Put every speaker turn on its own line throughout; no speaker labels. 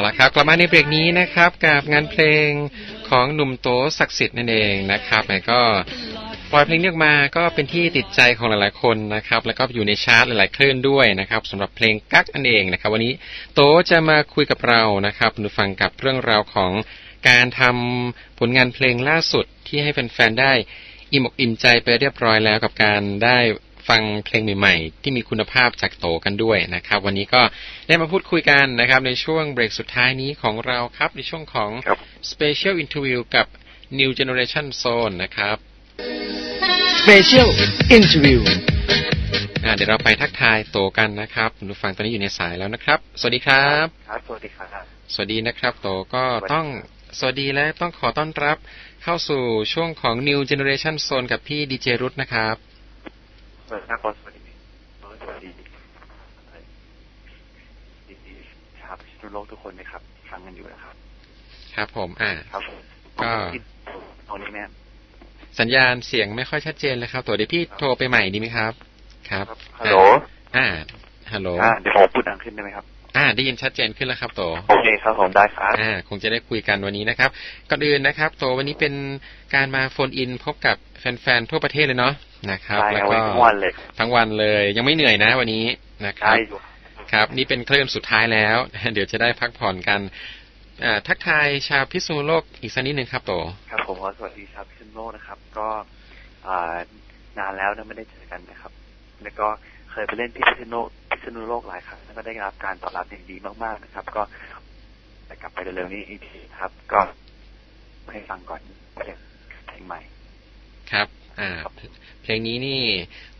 เอาละครับกลับมาในเบรกนี้นะครับกับงานเพลงของหนุ่มโตศักดิ์สิทธิ์นั่นเองนะครับแล้วก็ปล่อยเพลงนี้ออกมาก็เป็นที่ติดใจของหลายๆคนนะครับ แล้วก็อยู่ในชาร์ตหลายๆคลื่นด้วยนะครับสำหรับเพลงกั๊กนั่นเองนะครับ วันนี้โตจะมาคุยกับเรานะครับดูฟังกับเรื่องราวของการทำผลงานเพลงล่าสุดที่ให้แฟนๆได้อิ่มอกอิ่มใจไปเรียบร้อยแล้วกับการได้ ฟังเพลงใหม่ๆ ที่มีคุณภาพจากโตกันด้วยนะครับ วันนี้ก็ได้มาพูดคุยกันนะครับ ในช่วงเบรกสุดท้ายนี้ของเราครับในช่วงของ
ครับ
Special Interview กับ New Generation Zone นะครับ
Special Interview
อ่าเดี๋ยวเราไปทักทายโตกันนะครับคุณผู้ฟังตอนนี้อยู่ในสายแล้วนะครับ สวัสดีครับ
ครับสวัสดีครับ
สวัสดีนะครับ โตก็
สวัสดี
ต้องสวัสดีและต้องขอต้อนรับเข้าสู่ช่วงของ New Generation Zone กับพี่ดีเจรุตนะครับ
สวัสดีครับสวัสดีสวัสดีดีดีครับทุกโลกทุกคนนะครับฟังกันอยู่นะครับ
ครับผม อ่า
ครับ
ก็
ตอนนี้แม่
สัญญาณเสียงไม่ค่อยชัดเจนเลยครับ ตัวเดี๋ยวพี่โทรไปใหม่ดีไหมครับ ครับ
ฮัลโหล
อ่า ฮัลโหล
อ่าเดี๋ยวผมพูดดังขึ้นได้ไหมครับ
อ่าได้ยินชัดเจนขึ้นแล้วครับโต
โอเคครับผมได้ครับ
อ่าคงจะได้คุยกันวันนี้นะครับก่อนอื่นนะครับโตวันนี้เป็นการมาโฟนอินพบกับแฟนๆทั่วประเทศเลยเนาะ นะครับ
ใช่
แล้ว
เอา
ก็
ไว้ทั้งวันเลย
ทั้งวันเลย ยังไม่เหนื่อยนะวันนี้นะครั
ได้
บ
อยู่
ครับ นี่เป็นคลื่นสุดท้ายแล้ว เดี๋ยวจะได้พักผ่อนกันอ่าทักทายชาวพิษณุโลกอีกสักนิดหนึ่งครับโต
ครับผมก็สวัสดีครับพิษณุโลกนะครับ ก็อ่านานแล้วนะไม่ได้เจอกันนะครับ แล้วก็เคยไปเล่นที่พิษณุพิษณุโลกหลายครั้งแล้วก็ได้รับการตอบรับอย่างดีมากๆนะครับ ก็จะกลับไปเร็วๆนี้อีกทีครับ ก็ให้ฟังก่อนเพลงเพลงใหม่
ครับ อ่า
ครับ
เพลงนี้นี่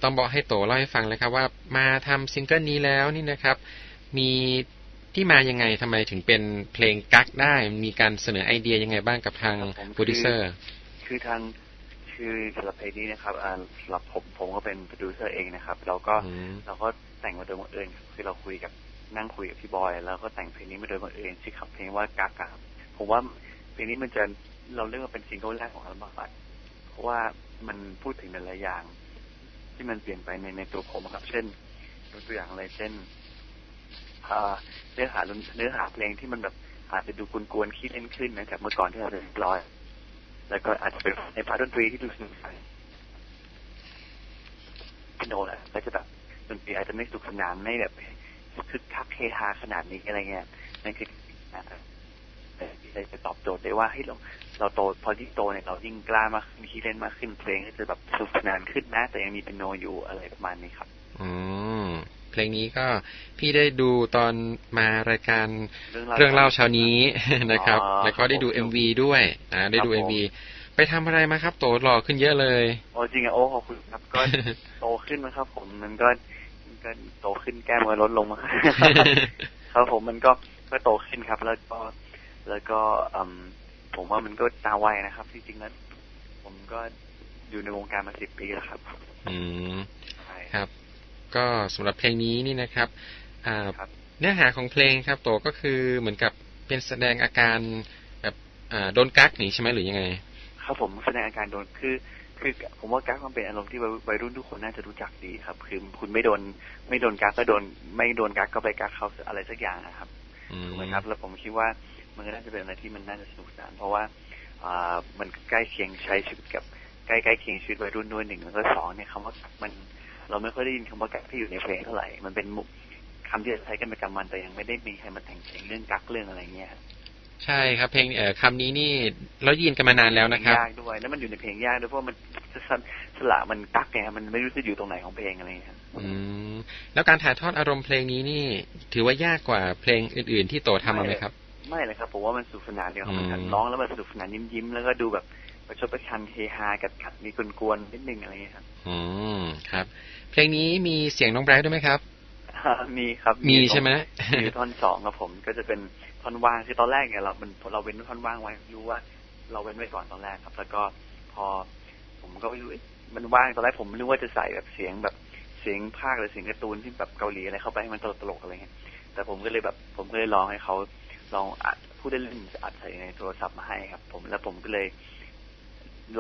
ต้องบอกให้โตเล่าให้ฟังเลยครับว่ามาทำซิงเกิลนี้แล้วนี่นะครับ มีที่มายังไงทำไมถึงเป็นเพลงกั๊กได้ มีการเสนอไอเดียยังไงบ้างกับทาง
ครับผม
โปรดิวเซอร์
คือทางคือสำหรับเพลงนี้นะครับอ่าสำหรับผมผมก็เป็นโปรดิวเซอร์เองนะครับ เราก็
อืม
เราก็แต่งมาโดยบังเอิญครับคือเราคุยกับนั่งคุยกับพี่บอย แล้วก็แต่งเพลงนี้มาโดยบังเอิญชื่อคำเพลงว่ากากาผมว่าเพลงนี้มันจะเราเรียกว่าเป็นซิงเกิลแรกของอัลบั้มอะเพราะว่า มันพูดถึงหลายๆอย่าง ที่มันเปลี่ยนไปในในตัวผมครับ เช่นยกตัวอย่างอะไรเช่นเนื้อหาเนื้อหาเพลงที่มันแบบอาจจะดูกวนๆขี้เล่นขึ้นนะจากเมื่อก่อนที่เราเรียบร้อย แล้วก็อาจจะเป็นในพาร์ทดนตรีที่ดูสนุกสนานพโนแหละก็จะแบบดนตรีอาจจะไม่สนุกสนานไม่แบบคึกคักเฮฮาขนาดนี้อะไรเงี้ยนั่นคืออ่าเลยจะตอบโจทย์ได้ว่าให้ยเรา เราโตพอที่งโตเนี่ยเรายิ่งกล้ามากขึ้นขี้เล่นมากขึ้นเพลงก็จะแบบสนุกสนานขึ้นนะ แต่ยังมีเป็นโนอยู่อะไรประมาณนี้ครับ
อืมเพลงนี้ก็พี่ได้ดูตอนมารายการ
เรื่องราว
เรื่องเล่าเช้านี้นะครับ
อ๋อ
แล้วก็ได้ดู
ครับผม
เอ็มวีด้วยอ่าได้ดู
ครับ
เอ็
ผมม
วีไปทำอะไรมาครับ โตหล่อขึ้นเยอะเลย
โอ้จริงอะโอ้ขอบคุณครับก็โตขึ้นนะครับ ผมมันก็มันก็โตขึ้นแก้มก็ลดลงมาครับผมมันก็ก็โตขึ้นครับ แล้วก็แล้วก็อืม ผมว่ามันก็ตาไวนะครับจริงๆแล้วผมก็อยู่ในวงการมาสิบปีแล้วครับ
อืม
ใช่
ครับ ก็สำหรับเพลงนี้นี่นะครับอ่า
ครับ
เนื้อหาของเพลงครับโตก็คือเหมือนกับเป็นแสดงอาการแบบอ่าโดนกักหนีใช่ไหมหรือยังไง
ครับผมแสดงอาการโดนคือคือผมว่ากั๊กมันเป็นอารมณ์ที่วัยวัยรุ่นทุกคนน่าจะรู้จักดีครับ คือคุณไม่โดนไม่โดนกั๊กก็โดน ไม่โดนกั๊กก็ไปกั๊กเขาอะไรสักอย่างนะครับ
อืม
ถูกไหมครับ แล้วผมคิดว่า มันก็น่าจะเป็นอะไรที่มันน่าจะสนุกสนานเพราะว่าอ่ามันใกล้เคียงใช้ชีวิตกับใกล้ใกล้เคียงชีวิตวัยรุ่นด้วยหนึ่งแล้วก็สองเนี่ยคำว่ากั๊กมันเราไม่ค่อยได้ยินคำว่ากั๊กที่อยู่ในเพลงเท่าไหร่ มันเป็นมุกคำที่จะใช้กันประจำวันแต่ยังไม่ได้มีใครมาแต่งเพลงเรื่องกั๊กเรื่องอะไรเงี้ย
ใช่ครับเพลงเอ่อคำนี้นี่เราได้ยินกันมานานแล้วนะครับ
ยากด้วยแล้วมันอยู่ในเพลงยากด้วยเพราะมันสสละมันกั๊กไงมันไม่รู้จะอยู่ตรงไหนของเพลงอะไรเงี้ย
อืมแล้วการถ่ายทอดอารมณ์เพลงนี้นี่ ถือว่ายากกว่าเพลงอื่น ๆ ที่โตทำมาไหมครับ
ไม่เลยครับผมว่ามันสนุกสนานเดียวครับ
อืม
มันร้องแล้วมันสนุกสนานยิ้มยิ้มๆแล้วก็ดูแบบประชดประชันเฮฮากัดขัดมีกวนๆนิดนึงอะไรเงี้ยครับ
อืมครับ เพลงนี้มีเสียงน้องไบรท์ด้วยไหมครับ
มีครับ
มีใช่ไหม
มีท่อนสองครับผมก็จะเป็นท่อนว่างคือตอนแรกเนี่ยเรามันเราเว้นท่อนว่างไว้รู้ว่า เราเว้นไว้ก่อนตอนแรกครับ แล้วก็พอ ผมก็ไม่รู้เอ๊ะมันว่างตอนแรกผมไม่รู้ว่าจะใส่แบบเสียงแบบเสียงภาคหรือเสียงการ์ตูนที่แบบเกาหลีอะไรเข้าไปให้มันตลกๆอะไรเงี้ยแต่ผมก็เลยแบบผมก็เลยลองให้เขา ลองอัดพูดได้เล่นๆอัดใส่ในโทรศัพท์มาให้ครับ ผมแล้วผมก็เลย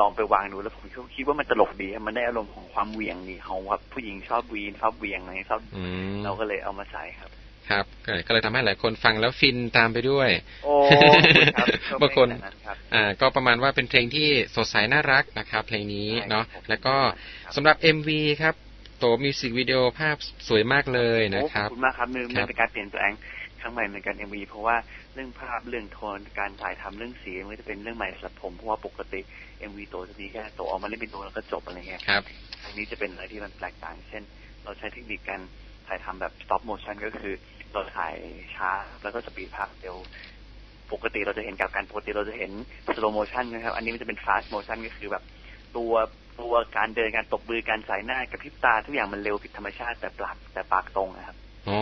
ลองไปวางดูแล้วผมคิดว่ามันตลกดีมันได้อารมณ์ของความเหวี่ยงดีของว่าผู้หญิงชอบวีนชอบเหวี่ยงอะไรชอบ
อืม
เราก็เลยเอามาใส่ครับ
ครับก็ก็เลยทำให้หลายคนฟังแล้วฟินตามไปด้วย
โอ้ขอบคุณครับ
บางคน
ก็ไม่ขดครับ
อ่าก็ประมาณว่าเป็นเพลงที่สดใสน่ารักนะครับเพลงนี้
ใช่
เนาะ
ครับ
แล้วก็
ครับ
สำหรับ MV ครับ โตมิวสิกวิดีโอภาพสวยมากเลยนะ
โอ้
ครับ
ขอบคุณมากครับมัน
ครั
มัน
บ
เป็นการเปลี่ยนแปลงครั้งใหม่ในการเอ็มวีเพราะว่าเรื่องภาพเรื่องโทนการถ่ายทำเรื่องสีมันก็จะเป็นเรื่องใหม่สำหรับผมเพราะว่าปกติเอ็มวีโตจะมีแค่โตออกมาเล่นเป็นโตแล้วก็จบอะไรเงี้ย
ครับ
อันนี้จะเป็นอะไรที่มันแปลกต่าง เช่น เราใช้เทคนิคการถ่ายทำแบบ stop motion ก็คือเราถ่ายช้าแล้วก็สปีดภาพเร็วปกติเราจะเห็นกับการปกติเราจะเห็น slow motion นะครับ อันนี้มันจะเป็น fast motion ก็คือแบบตัว ตัวการเดินการตบมือการสายหน้ากระพริบตาทุกอย่างมันเร็วผิดธรรมชาติแต่ปากแต่ปากตรงนะครับ
อ๋อ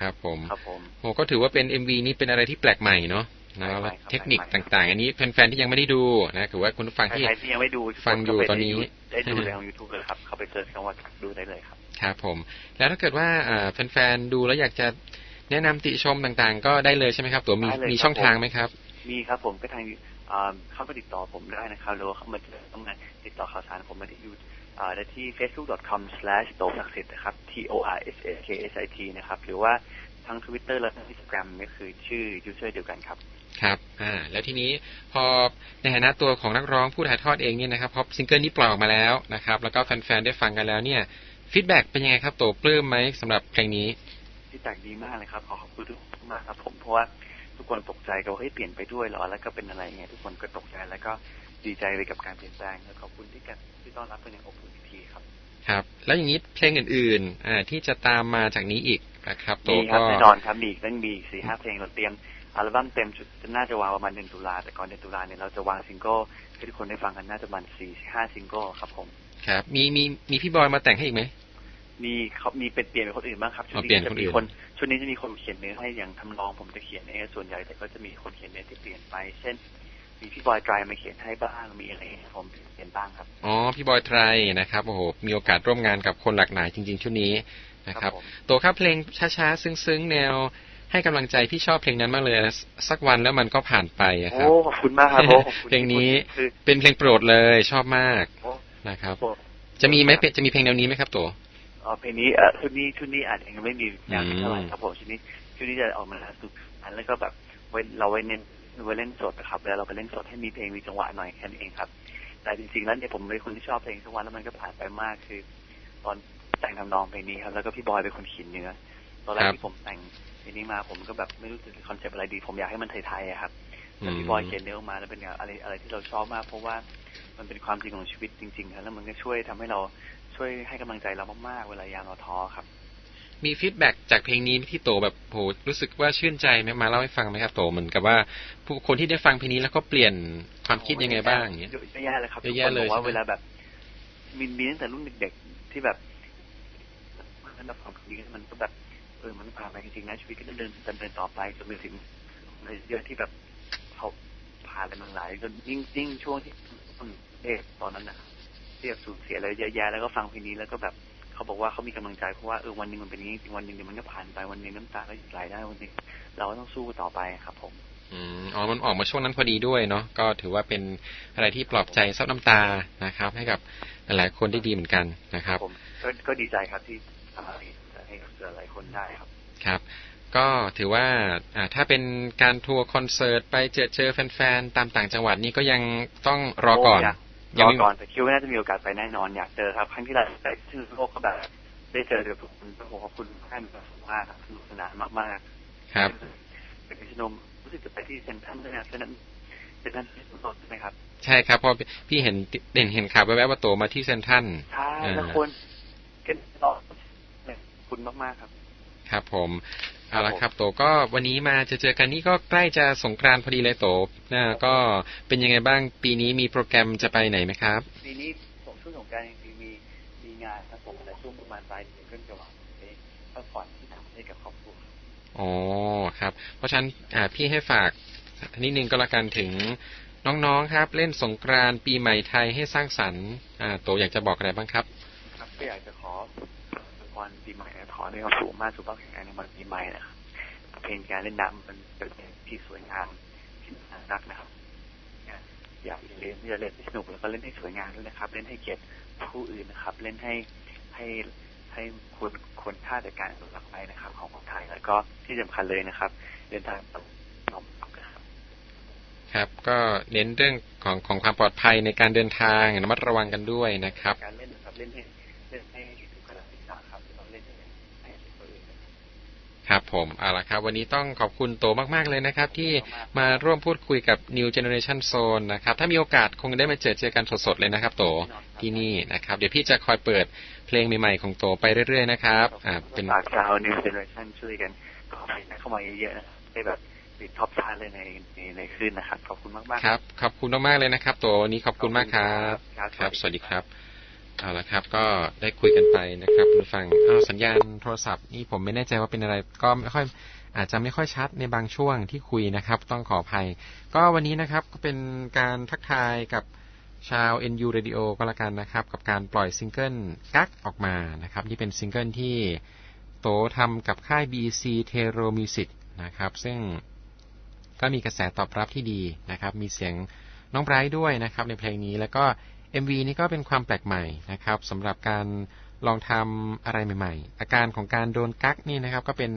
ครับผม
ครับผม
โอ้ก็ถือว่าเป็น MV นี่เป็นอะไรที่แปลกใหม่เนาะนะ
แปลกใหม่
แล้ว
ครับ
เทคนิค
แปลกใหม่
ต่างๆ อันนี้แฟนๆที่ยังไม่ได้ดูนะถือว่าคุณผู้ฟังที่
ใครๆที่ยังไม่ดู
ฟังอยู่
ก็ไป
ตอนนี้
ได้ดูในของ YouTube เลยครับเข้าไปเซิร์ชคำว่าดูได้เลยครับ
ครับผม แล้วถ้าเกิดว่าอ่าแฟนๆดูแล้วอยากจะแนะนำติชมต่างๆ ก็ได้เลยใช่ไหมครับ ตัวมี
ได้เลย
มี
ครับ
ช่องทาง
ผม
ไหมครับ
มีครับผมก็ทางอ่า เข้ามาติดต่อผมได้นะครับหรือว่าเข้ามาต้องมาติดต่อข่าวสารผมมาที่อยู่อ่าได้ที่ facebook.com slash โตศักดิ์สิทธิ์นะครับ t o r s a k s i t นะครับ หรือว่าทั้ง Twitter และทั้ง Instagram นี่คือชื่อ user เดียวกันครับ
ครับ อ่า แล้วทีนี้พอในฐานะตัวของนักร้องผู้ถ่ายทอดเองเนี่ยนะครับ พอซิงเกิลนี้ปล่อยออกมาแล้วนะครับ แล้วก็แฟนๆ ได้ฟังกันแล้วเนี่ยฟีดแบ็กเป็นยังไงครับ โตปลื้มไหมสำหรับเพลงนี้
ที่แตกดีมากเลยครับ ขอขอบคุณทุกคนมากครับผมเพราะว่า ทุกคนตกใจกันว่าเฮ้ยเปลี่ยนไปด้วยเหรอแล้วก็เป็นอะไรเงี้ยทุกคนก็ตกใจแล้วก็ดีใจไปกับการเปลี่ยนแปลงแล้วขอบคุณที่กันที่ต้อนรับเป็นอย่างอบอุ่นอีกทีครับ
ครับ แล้วอย่างนี้เพลงอื่นๆอ่าที่จะตามมาจากนี้อีกนะครับโต
มีครับ
ก็
แน่นอนครับมีอีกต้องมีอีกสี่ห้าเพลงเราเตรียมอัลบั้มเต็มชุดน่าจะวางประมาณเดือนตุลาแต่ก่อนเดือนตุลาเนี่ยเราจะวางซิงเกิลให้ทุกคนได้ฟังกันน่าจะประมาณสี่ห้าซิงเกิลครับผม
ครับ มีมีมีพี่บอยมาแต่งให้อีกไหม
มีเขามีเป็นเปลี่ยนเป็นคนอื่นบ้างครับชุด
อ๋อเปลี่
นี้
ยน
จะ
คนอื่
มี
น
คนชุดนี้จะมีคนเขียนเนื้อให้อย่างทำนองผมจะเขียนเองส่วนใหญ่แต่ก็จะมีคนเขียนเนื้อที่เปลี่ยนไป เช่น มีพี่บอยไตรมาเขียนให้บ้างมีอะไรให้ผมเขียนบ้างครับ
อ๋อพี่บอยไตรนะครับโอ้โหมีโอกาสร่วมงานกับคนหลากหลายจริง ๆ ชุดนี้นะครับ
ผม
โตครับเพลงช้าๆซึ้งๆแนวให้กำลังใจพี่ชอบเพลงนั้นมากเลยนะสักวันแล้วมันก็ผ่านไปอะค
โอ้
รับ
ขอบคุณมากครับโอ้ขอบคุณ
เพลงนี้
คือ
เป็นเพลงโปรดเลยชอบมาก
โอ้
นะครับ
โอ้
จะมีไหมเป็นจะมีเพลงแนวนี้ไหมครับโต
อ๋อเพลงนี้เออชุดนี้ชุดนี้อาจจะยังไม่มีอย่างเท่าไหร่
อืม
ครับผมชุดนี้ชุดนี้จะออกมาสุดอันแล้วก็แบบไว้เราไว้เน้นไว้เล่นสดนะครับแล้วเราไปเล่นสดให้มีเพลงมีจังหวะหน่อยแค่นั้นเองครับ แต่จริงๆแล้วเนี่ยผมเป็นคนที่ชอบเพลงทุกวันแล้วมันก็ผ่านไปมากคือ ตอนแต่งทำนองเพลงนี้ครับแล้วก็พี่บอยเป็นคนเขียนเนื้อตอนแรกที่ผมแต่งเพลงนี้มาผมก็แบบไม่รู้จะคอนเซปต์อะไรดี ผมอยากให้มันไทยๆอะครับแต่พี่บอยเขียนเนื้อออกมาแล้วเป็นอะไรอะไรที่เราชอบมาก เพราะว่ามันเป็นความจริงของชีวิตจริงๆครับแล้วมันก็ช่วยทำให้เรา ช่วยให้กำลังใจเรามากๆ เวลายามเราท้อครับ
มีฟีดแบ็กจากเพลงนี้ที่โตแบบโหรู้สึกว่าชื่นใจไหมมาเล่าให้ฟังไหมครับโตเหมือนกับว่า ผู้คนที่ได้ฟังเพลงนี้แล้วก็เปลี่ยนความคิดยังไงบ้างอย่างเงี้ย
เยอะแยะเลยครับ
เย
ทุ
อะ
ก
แยะ
คน
เล
บ
ย
อกว่า
ใช่ไหม
เวลาแบบมีมีตั้งแต่รุ่นเด็กๆที่แบบมันแบบความดีมันก็แบบเออมันผ่านไปจริงๆนะชีวิตก็ดำเดินดำเนินต่อไปจนไปถึงอะไรเยอะที่แบบเขาผ่านอะไรมาหลายจนยิ่งยิ่งช่วงที่เด็กตอนนั้นนะ ที่แบบสูญเสียอะไรเยอะแยะแล้วก็ฟังเพลงนี้แล้วก็แบบเขาบอกว่าเขามีกำลังใจเพราะว่าเออวันหนึ่งมันเป็นอย่างนี้จริงวันหนึ่งเดี๋ยวมันก็ผ่านไปวันหนึ่งน้ำตาก็หยุดไหลได้วันหนึงเราก็ต้องสู้ต่อไปครับ ผม
อืมอ๋อมันออกมาช่วงนั้นพอดีด้วยเนาะก็ถือว่าเป็นอะไรที่ปลอบใจซับน้ำตานะครับ ให้กับหลายๆคนได้ดีเหมือนกันนะครับ
ผมก็ก็ดีใจครับที่ทำให้ให้กับหลายคนได้ครับ
ครับก็ถือว่าอ่าถ้าเป็นการทัวร์คอนเสิร์ตไปเจอเจอแฟนๆ ตามต่างจังหวัดนี่ก็ยังต้องรอก่อน
โยาก
ยั
ร
ง
อ
ไม่
ก่อนแต่คิดว่าน่าจะมีโอกาสไปแน่นอนอยากเจอครับครั้งที่เราไปที่โลกก็แบบ ได้เจอกับทุกคนก็ขอบคุณท่านมากครับสนุกสนานมาก
ครับ
ๆเป็นพิชนมรู้สึกจะไปที่เซนทรัลด้วยนะเซนทรัลเซนทรัลที่สุดใช่ไหมครับ
ใช่ครับเพราะพี่เห็นเด่นเห็นข่าวแวบๆว่าโตมาที่เซนทรัน
ใช่
อ่า
แล้วคนกันต่อขอบคุณมากๆครับ
ครับผม เอาละ
ครับผม
ครับโตก็วันนี้มาจะเจอกันนี่ก็ใกล้จะสงกรานต์พอดีเลยโตนะก็เป็นยังไงบ้างปีนี้มีโปรแกรมจะไปไหนไหมครับ
ปีนี้ผมช่วงสงกรารจริงๆมีมีงานครับผมแต่ช่วงประมาณปลายเดือนก็จะวางไปพักผ่อนที่ต่างประเทศกับครอบครัว
อ๋อครับ เพราะฉะนั้นอ่าพี่ให้ฝากนิดนึงก็แล้วกันถึงน้องๆครับ เล่นสงกรานต์ปีใหม่ไทยให้สร้างสรรค์อ่าโตอยากจะบอกอะไรบ้างครับ
ครับก็อยากจะขอพ รปีใหม่นะขอในควาสุขมากสุขภาพแข็งแรงในวันปีใหม่นะครับเพลงการเล่นน้ำมันเป็นที่สวยงามที่น่ารักนะครับอยากเล่นอยาเล่นให้สนุกแล้วก็เล่นให้สวยงามด้วยนะครับ เล่นให้เกียรติผู้อื่นนะครับ เล่นให้ให้ให้ควรควรค่าในการอนุรักไว้นะครับ ของคนไทยแล้วก็ที่สำคัญเลยนะครับ เดินทางต่อน้อมนะครับ
ครับ ก็เน้นเรื่องของของความปลอดภัยในการเดินทางระมัดระวังกันด้วยนะครับ
การเล่นนะครับเล่นให้ถูกกระดาษครับเราเล่นให้ให้ตัวเองนะครับ
ครับผมเอาละครับ วันนี้ต้องขอบคุณโตมาก ๆ เลยนะครับ ที่มาร่วมพูดคุยกับ New Generation Zone นะครับ ถ้ามีโอกาสคงได้มาเจอเจอกันสด ๆ เลยนะครับ โตที่นี่นะครับ เดี๋ยวพี่จะคอยเปิดเพลงใหม่ๆของโตไปเรื่อย ๆ นะครับอ่าเป็น
ฝากชาว New Generation ช่วยกันก็ไปเข้ามาเยอะๆนะครับให้แบบติดท็อปชาร์ตเลยในในในคืนนะครับขอบคุณมากๆ
ครับขอบคุณมากๆเลยนะครับ โตวันนี้ขอบคุณมากครับ
ครับ
ครับสวัสดีครับ เอาละครับ ก็ได้คุยกันไปนะครับคุณผู้ฟังอ้าสัญญาณโทรศัพท์นี่ผมไม่แน่ใจว่าเป็นอะไรก็ไม่ค่อยอาจจะไม่ค่อยชัดในบางช่วงที่คุยนะครับ ต้องขออภัย ก็วันนี้นะครับก็เป็นการทักทายกับชาว NU Radio ก็แล้วกันนะครับ กับการปล่อยซิงเกิลกักออกมานะครับนี่เป็นซิงเกิลที่โตทำกับค่าย BC t e r o Music นะครับ ซึ่งก็มีกระแสตอบรับที่ดีนะครับ มีเสียงน้องไบรท์ด้วยนะครับ ในเพลงนี้แล้วก็ MV นี่ก็เป็นความแปลกใหม่นะครับสำหรับการลองทำอะไรใหม่ ๆ อาการของการโดนกักนี่นะครับก็เป็น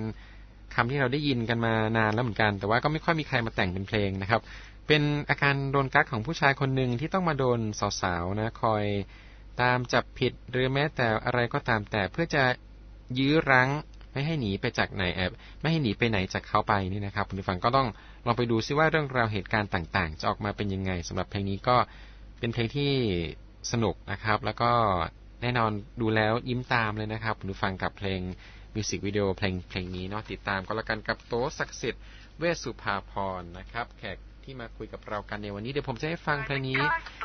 คำที่เราได้ยินกันมานานแล้วเหมือนกัน แต่ว่าก็ไม่ค่อยมีใครมาแต่งเป็นเพลงนะครับ เป็นอาการโดนกักของผู้ชายคนหนึ่งที่ต้องมาโดนสาวๆนะคอยตามจับผิดหรือแม้แต่อะไรก็ตามแต่เพื่อจะยื้อรั้งไม่ให้หนีไปจากไหนแอบไม่ให้หนีไปไหนจากเขาไปนี่นะครับคุณผู้ฟังก็ต้องลองไปดูซิว่าเรื่องราวเหตุการณ์ต่างๆ จะออกมาเป็นยังไงสำหรับเพลงนี้ก็ เป็นเพลงที่สนุกนะครับ แล้วก็แน่นอนดูแล้วยิ้มตามเลยนะครับคุณฟังกับเพลงมิวสิกวิดีโอเพลงเพลงนี้เนาะติดตามก็แล้วกันกับโตศักดิ์สิทธิ์เวสสุภาพรนะครับ แขกที่มาคุยกับเรากันในวันนี้เดี๋ยวผมจะให้ฟังเพลงนี้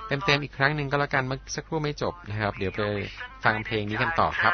เต็มๆอีกครั้งหนึ่งก็แล้วกันเมื่อสักครู่ไม่จบนะครับ เดี๋ยวไปฟังเพลงนี้กันต่อครับ